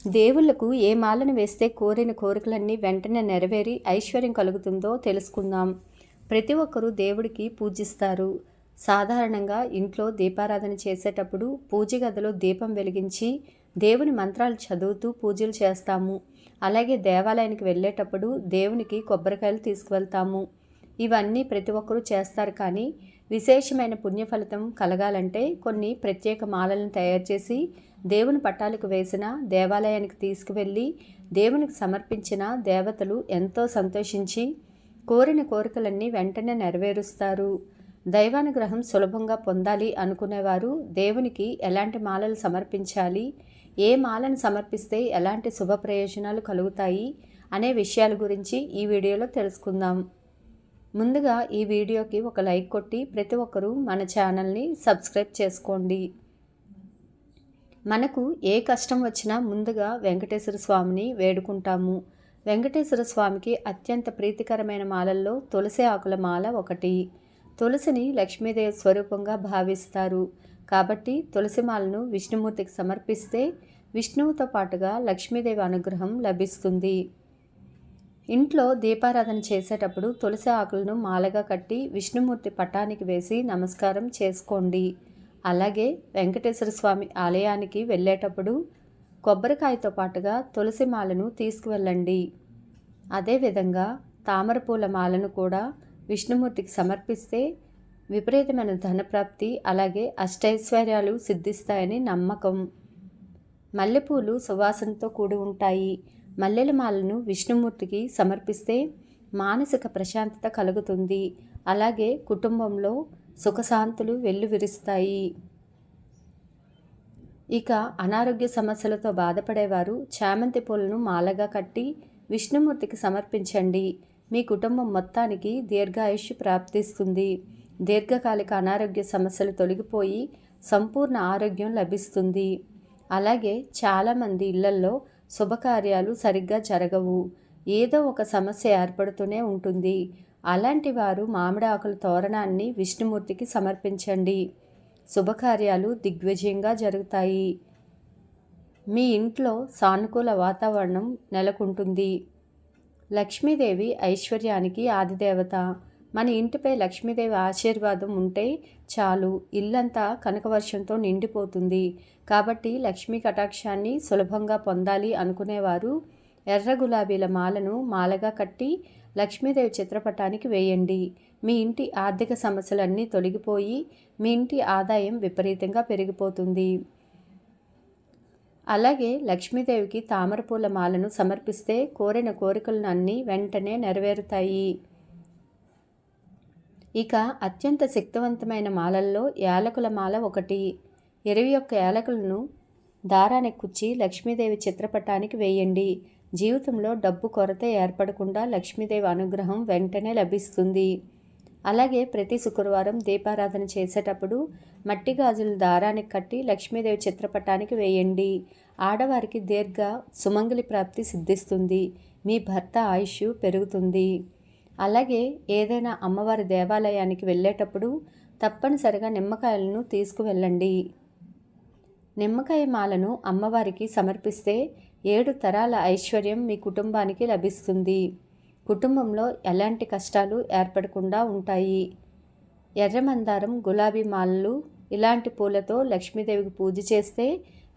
దేవుళ్ళకు ఏ మాలను వేస్తే కోరిన కోరికలన్నీ వెంటనే నెరవేరి ఐశ్వర్యం కలుగుతుందో తెలుసుకుందాం. ప్రతి ఒక్కరూ దేవుడికి పూజిస్తారు. సాధారణంగా ఇంట్లో దీపారాధన చేసేటప్పుడు పూజ గదిలో దీపం వెలిగించి దేవుని మంత్రాలు చదువుతూ పూజలు చేస్తాము. అలాగే దేవాలయానికి వెళ్ళేటప్పుడు దేవునికి కొబ్బరికాయలు తీసుకువెళ్తాము. ఇవన్నీ ప్రతి ఒక్కరూ చేస్తారు కానీ విశేషమైన పుణ్యఫలితం కలగాలంటే కొన్ని ప్రత్యేక మాలలను తయారు చేసి దేవుని పట్టాలకు వేసిన దేవాలయానికి తీసుకువెళ్ళి దేవునికి సమర్పించిన దేవతలు ఎంతో సంతోషించి కోరిన కోరికలన్నీ వెంటనే నెరవేరుస్తారు. దైవానుగ్రహం సులభంగా పొందాలి అనుకునేవారు దేవునికి ఎలాంటి మాలలు సమర్పించాలి ఏ మాలను సమర్పిస్తే ఎలాంటి శుభ ప్రయోజనాలు కలుగుతాయి అనే విషయాల గురించి ఈ వీడియోలో తెలుసుకుందాం. ముందుగా ఈ వీడియోకి ఒక లైక్ కొట్టి ప్రతి ఒక్కరూ మన ఛానల్ని సబ్స్క్రైబ్ చేసుకోండి. మనకు ఏ కష్టం వచ్చినా ముందుగా వెంకటేశ్వర స్వామిని వేడుకుంటాము. వెంకటేశ్వర స్వామికి అత్యంత ప్రీతికరమైన మాలల్లో తులసి ఆకుల మాల ఒకటి. తులసిని లక్ష్మీదేవి స్వరూపంగా భావిస్తారు. కాబట్టి తులసి మాలను విష్ణుమూర్తికి సమర్పిస్తే విష్ణువుతో పాటుగా లక్ష్మీదేవి అనుగ్రహం లభిస్తుంది. ఇంట్లో దీపారాధన చేసేటప్పుడు తులసి ఆకులను మాలగా కట్టి విష్ణుమూర్తి పటానికి వేసి నమస్కారం చేసుకోండి. అలాగే వెంకటేశ్వర స్వామి ఆలయానికి వెళ్ళేటప్పుడు కొబ్బరికాయతో పాటుగా తులసి మాలను తీసుకువెళ్ళండి. అదేవిధంగా తామరపూల మాలను కూడా విష్ణుమూర్తికి సమర్పిస్తే విపరీతమైన ధనప్రాప్తి అలాగే అష్టైశ్వర్యాలు సిద్ధిస్తాయని నమ్మకం. మల్లెపూలు సువాసనతో కూడి ఉంటాయి. మల్లెల మాలను విష్ణుమూర్తికి సమర్పిస్తే మానసిక ప్రశాంతత కలుగుతుంది. అలాగే కుటుంబంలో సుఖశాంతులు వెల్లువిరుస్తాయి. ఇక అనారోగ్య సమస్యలతో బాధపడేవారు చామంతి పూలను మాలగా కట్టి విష్ణుమూర్తికి సమర్పించండి. మీ కుటుంబం మొత్తానికి దీర్ఘాయుష్యు ప్రాప్తిస్తుంది. దీర్ఘకాలిక అనారోగ్య సమస్యలు తొలగిపోయి సంపూర్ణ ఆరోగ్యం లభిస్తుంది. అలాగే చాలామంది ఇళ్ళల్లో శుభకార్యాలు సరిగ్గా జరగవు. ఏదో ఒక సమస్య ఏర్పడుతూనే ఉంటుంది. అలాంటి వారు మామిడాకుల తోరణాన్ని విష్ణుమూర్తికి సమర్పించండి. శుభకార్యాలు దిగ్విజయంగా జరుగుతాయి. మీ ఇంట్లో సానుకూల వాతావరణం నెలకొంటుంది. లక్ష్మీదేవి ఐశ్వర్యానికి ఆదిదేవత. మన ఇంటిపై లక్ష్మీదేవి ఆశీర్వాదం ఉంటే చాలు. ఇల్లంతా కనకవర్షంతో నిండిపోతుంది. కాబట్టి లక్ష్మీ కటాక్షాన్ని సులభంగా పొందాలి అనుకునేవారు ఎర్ర గులాబీల మాలను మాలగా కట్టి లక్ష్మీదేవి చిత్రపటానికి వేయండి. మీ ఇంటి ఆర్థిక సమస్యలన్నీ తొలగిపోయి మీ ఇంటి ఆదాయం విపరీతంగా పెరిగిపోతుంది. అలాగే లక్ష్మీదేవికి తామరపూల మాలను సమర్పిస్తే కోరిన కోరికలను అన్నీ వెంటనే నెరవేరుతాయి. ఇక అత్యంత శక్తివంతమైన మాలల్లో యాలకుల మాల ఒకటి. ఇరవై ఒక్క యాలకులను దారానికి కుచ్చి లక్ష్మీదేవి చిత్రపటానికి వేయండి. జీవితంలో డబ్బు కొరత ఏర్పడకుండా లక్ష్మీదేవి అనుగ్రహం వెంటనే లభిస్తుంది. అలాగే ప్రతి శుక్రవారం దీపారాధన చేసేటప్పుడు మట్టి గాజులు దారానికి కట్టి లక్ష్మీదేవి చిత్రపటానికి వేయండి. ఆడవారికి దీర్ఘ సుమంగలి ప్రాప్తి సిద్ధిస్తుంది. మీ భర్త ఆయుష్ పెరుగుతుంది. అలాగే ఏదైనా అమ్మవారి దేవాలయానికి వెళ్ళేటప్పుడు తప్పనిసరిగా నిమ్మకాయలను తీసుకువెళ్ళండి. నిమ్మకాయ మాలను అమ్మవారికి సమర్పిస్తే ఏడు తరాల ఐశ్వర్యం మీ కుటుంబానికి లభిస్తుంది. కుటుంబంలో ఎలాంటి కష్టాలు ఏర్పడకుండా ఉంటాయి. ఎర్రమందారం గులాబీ మాలలు ఇలాంటి పూలతో లక్ష్మీదేవికి పూజ చేస్తే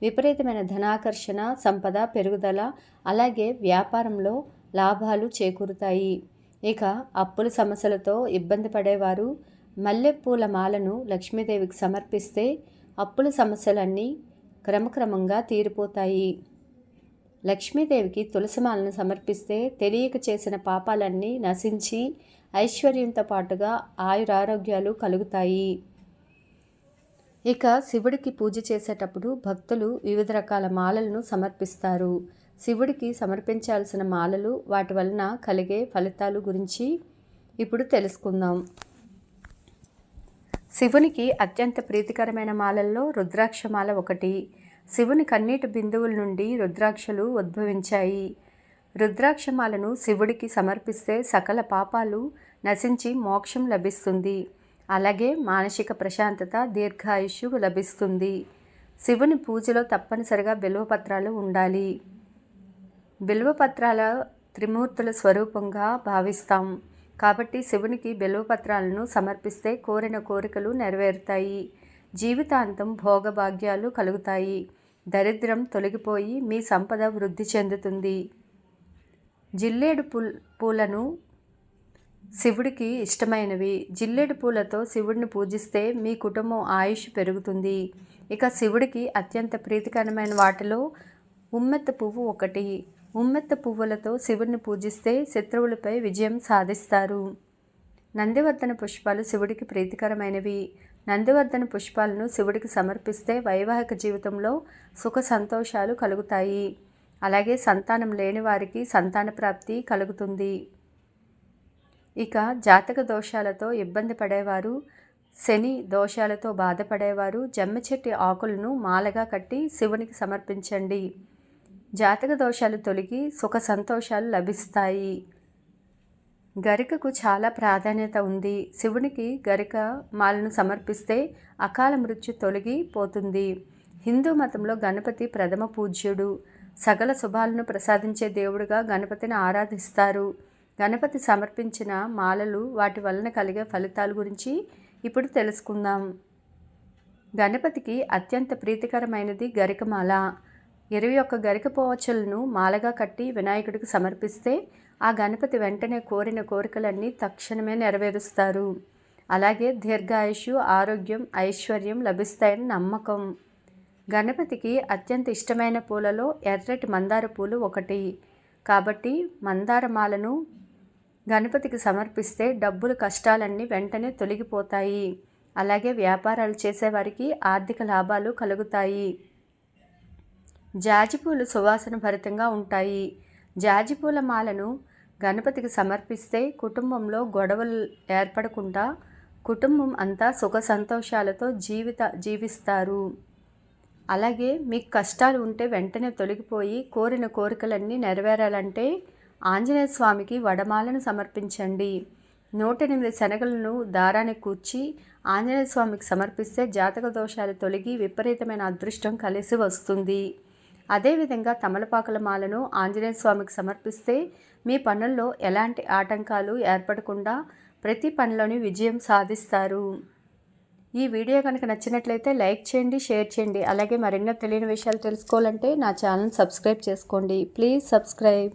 విపరీతమైన ధనాకర్షణ సంపద పెరుగుదల అలాగే వ్యాపారంలో లాభాలు చేకూరుతాయి. ఇక అప్పుల సమస్యలతో ఇబ్బంది పడేవారు మల్లెపూల మాలను లక్ష్మీదేవికి సమర్పిస్తే అప్పుల సమస్యలన్నీ క్రమక్రమంగా తీరిపోతాయి. లక్ష్మీదేవికి తులసిమాలను సమర్పిస్తే తెలియక చేసిన పాపాలన్నీ నశించి ఐశ్వర్యంతో పాటుగా ఆయురారోగ్యాలు కలుగుతాయి. ఇక శివుడికి పూజ చేసేటప్పుడు భక్తులు వివిధ రకాల మాలలను సమర్పిస్తారు. శివుడికి సమర్పించాల్సిన మాలలు వాటి వలన కలిగే ఫలితాలు గురించి ఇప్పుడు తెలుసుకుందాం. శివునికి అత్యంత ప్రీతికరమైన మాలల్లో రుద్రాక్షమాల ఒకటి. శివుని కన్నీటి బిందువుల నుండి రుద్రాక్షలు ఉద్భవించాయి. రుద్రాక్షమాలను శివుడికి సమర్పిస్తే సకల పాపాలు నశించి మోక్షం లభిస్తుంది. అలాగే మానసిక ప్రశాంతత దీర్ఘాయుష్యు లభిస్తుంది. శివుని పూజలో తప్పనిసరిగా బిల్వపత్రాలు ఉండాలి. బిల్వపత్రాల త్రిమూర్తుల స్వరూపంగా భావిస్తాం. కాబట్టి శివునికి బిల్వపత్రాలను సమర్పిస్తే కోరిన కోరికలు నెరవేరుతాయి. జీవితాంతం భోగభాగ్యాలు కలుగుతాయి. దరిద్రం తొలగిపోయి మీ సంపద వృద్ధి చెందుతుంది. జిల్లేడు పూల్ పూలను శివుడికి ఇష్టమైనవి. జిల్లేడు పూలతో శివుడిని పూజిస్తే మీ కుటుంబం ఆయుష్ పెరుగుతుంది. ఇక శివుడికి అత్యంత ప్రీతికరమైన వాటిలో ఉమ్మెత్త పువ్వు ఒకటి. ఉమ్మెత్త పువ్వులతో శివుడిని పూజిస్తే శత్రువులపై విజయం సాధిస్తారు. నందివర్ధన పుష్పాలు శివుడికి ప్రీతికరమైనవి. నందివర్ధన పుష్పాలను శివుడికి సమర్పిస్తే వైవాహిక జీవితంలో సుఖ సంతోషాలు కలుగుతాయి. అలాగే సంతానం లేని వారికి సంతాన ప్రాప్తి కలుగుతుంది. ఇక జాతక దోషాలతో ఇబ్బంది పడేవారు శని దోషాలతో బాధపడేవారు జమ్మ చెట్టు ఆకులను మాలగా కట్టి శివునికి సమర్పించండి. జాతక దోషాలు తొలగి సుఖ సంతోషాలు లభిస్తాయి. గరికకు చాలా ప్రాధాన్యత ఉంది. శివునికి గరిక మాలను సమర్పిస్తే అకాల మృత్యు తొలగిపోతుంది హిందూ మతంలో గణపతి ప్రథమ పూజ్యుడు. సకల శుభాలను ప్రసాదించే దేవుడుగా గణపతిని ఆరాధిస్తారు. గణపతి సమర్పించిన మాలలు వాటి వలన కలిగే ఫలితాల గురించి ఇప్పుడు తెలుసుకుందాం. గణపతికి అత్యంత ప్రీతికరమైనది గరికమాల. ఇరవై ఒక్క గరిక పోవచ్చలను మాలగా కట్టి వినాయకుడికి సమర్పిస్తే ఆ గణపతి వెంటనే కోరిన కోరికలన్నీ తక్షణమే నెరవేరుస్తారు. అలాగే దీర్ఘాయుషు ఆరోగ్యం ఐశ్వర్యం లభిస్తాయని నమ్మకం. గణపతికి అత్యంత ఇష్టమైన పూలలో ఎర్రటి మందార పూలు ఒకటి. కాబట్టి మందారమాలను గణపతికి సమర్పిస్తే డబ్బులు కష్టాలన్నీ వెంటనే తొలగిపోతాయి. అలాగే వ్యాపారాలు చేసేవారికి ఆర్థిక లాభాలు కలుగుతాయి. జాజిపూలు సువాసన భరితంగా ఉంటాయి. జాజిపూల మాలను గణపతికి సమర్పిస్తే కుటుంబంలో గొడవలు ఏర్పడకుండా కుటుంబం అంతా సుఖ సంతోషాలతో జీవిత జీవిస్తారు. అలాగే మీకు కష్టాలు ఉంటే వెంటనే తొలగిపోయి కోరిన కోరికలన్నీ నెరవేరాలంటే ఆంజనేయ స్వామికి వడమాలను సమర్పించండి. నూట ఎనిమిది శనగలను దారాన్ని కూర్చి ఆంజనేయ స్వామికి సమర్పిస్తే జాతక దోషాలు తొలగి విపరీతమైన అదృష్టం కలిసి వస్తుంది. అదేవిధంగా తమలపాకుల మాలను ఆంజనేయ స్వామికి సమర్పిస్తే మీ పనుల్లో ఎలాంటి ఆటంకాలు ఏర్పడకుండా ప్రతి పనిలోని విజయం సాధిస్తారు. ఈ వీడియో కనుక నచ్చినట్లయితే లైక్ చేయండి షేర్ చేయండి. అలాగే మరెన్నో తెలియని విషయాలు తెలుసుకోవాలంటే నా ఛానల్ సబ్స్క్రైబ్ చేసుకోండి. Please subscribe.